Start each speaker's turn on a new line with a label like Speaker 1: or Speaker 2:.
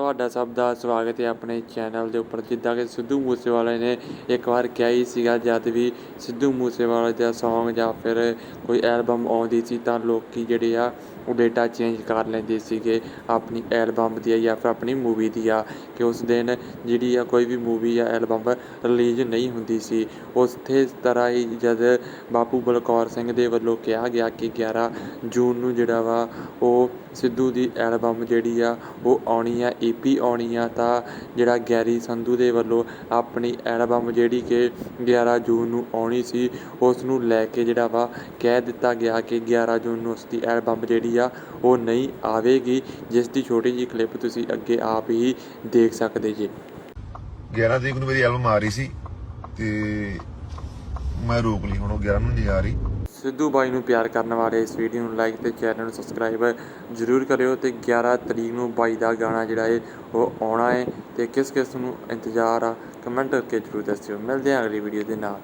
Speaker 1: ਤੁਹਾਡਾ ਸਭ ਦਾ ਸਵਾਗਤ ਹੈ ਆਪਣੇ ਚੈਨਲ ਦੇ ਉੱਪਰ। ਜਿੱਦਾਂ ਕਿ ਸਿੱਧੂ ਮੂਸੇਵਾਲੇ ਨੇ ਇੱਕ ਵਾਰ ਕਿਹਾ ਹੀ ਸੀਗਾ, ਜਦ ਵੀ ਸਿੱਧੂ ਮੂਸੇਵਾਲੇ ਦਾ Song ਜਾਂ ਫਿਰ ਕੋਈ ਐਲਬਮ ਆਉਂਦੀ ਸੀ ਤਾਂ ਲੋਕੀ ਜਿਹੜੇ ਆ ਉਹ ਡੇਟਾ ਚੇਂਜ ਕਰ ਲੈਂਦੇ ਸੀਗੇ ਆਪਣੀ ਐਲਬਮ ਦੀ ਜਾਂ ਫਿਰ ਆਪਣੀ ਮੂਵੀ ਦੀ ਆ ਕਿ ਉਸ ਦਿਨ ਜਿਹੜੀ ਆ ਕੋਈ ਵੀ ਮੂਵੀ ਜਾਂ ਐਲਬਮ ਰਿਲੀਜ਼ ਨਹੀਂ ਹੁੰਦੀ ਸੀ। ਉਸੇ ਤਰ੍ਹਾਂ ਹੀ ਜਦ ਬਾਪੂ ਬਲਕੌਰ ਸਿੰਘ ਦੇ ਵੱਲੋਂ ਕਿਹਾ ਗਿਆ ਕਿ 11 ਜੂਨ ਨੂੰ ਜਿਹੜਾ ਵਾ ਉਹ ਸਿੱਧੂ ਦੀ ਐਲਬਮ ਜਿਹੜੀ ਆ, ਉਹ ਆਉਣੀ ਆ ਈਪੀ ਆਉਣੀ ਆ, ਤਾਂ ਜਿਹੜਾ ਗੈਰੀ ਸੰਧੂ ਦੇ ਵੱਲੋਂ ਆਪਣੀ ਐਲਬਮ ਜਿਹੜੀ ਕਿ 11 ਜੂਨ ਨੂੰ ਆਉਣੀ ਸੀ, ਉਸ ਨੂੰ ਲੈ ਕੇ ਜਿਹੜਾ ਵਾ ਕਹਿ ਦਿੱਤਾ ਗਿਆ ਕਿ 11 ਜੂਨ ਨੂੰ ਉਸ ਦੀ ਐਲਬਮ ਜਿਹੜੀ ਆ, ਉਹ ਨਹੀਂ ਆਵੇਗੀ, ਜਿਸ ਦੀ ਛੋਟੀ ਜਿਹੀ ਕਲਿੱਪ ਤੁਸੀਂ ਅੱਗੇ ਆਪ ਹੀ ਦੇਖ ਸਕਦੇ ਜੀ।
Speaker 2: 11 ਤਰੀਕ ਨੂੰ ਮੇਰੀ ਐਲਬਮ ਆ ਰਹੀ ਸੀ, ਤੇ ਮੈਂ ਰੋਕ ਲਈ, ਹੁਣ ਉਹ 11 ਨੂੰ ਨਹੀਂ ਆ ਰਹੀ।
Speaker 1: ਸਿੱਧੂ ਬਾਈ ਨੂੰ ਪਿਆਰ ਕਰਨ ਵਾਲੇ ਇਸ ਵੀਡੀਓ ਨੂੰ ਲਾਈਕ ਤੇ ਚੈਨਲ ਨੂੰ ਸਬਸਕ੍ਰਾਈਬ ਜ਼ਰੂਰ ਕਰਿਓ ਤੇ 11 ਤਰੀਕ ਨੂੰ ਬਾਈ ਦਾ ਗਾਣਾ ਜਿਹੜਾ ਹੈ ਉਹ ਆਉਣਾ ਹੈ ਤੇ ਕਿਸ ਕਿਸ ਨੂੰ ਇੰਤਜ਼ਾਰ ਆ ਕਮੈਂਟ ਕਰਕੇ ਜ਼ਰੂਰ ਦੱਸਿਓ। ਮਿਲਦੇ ਹਾਂ ਅਗਲੀ ਵੀਡੀਓ ਦੇ ਨਾਲ।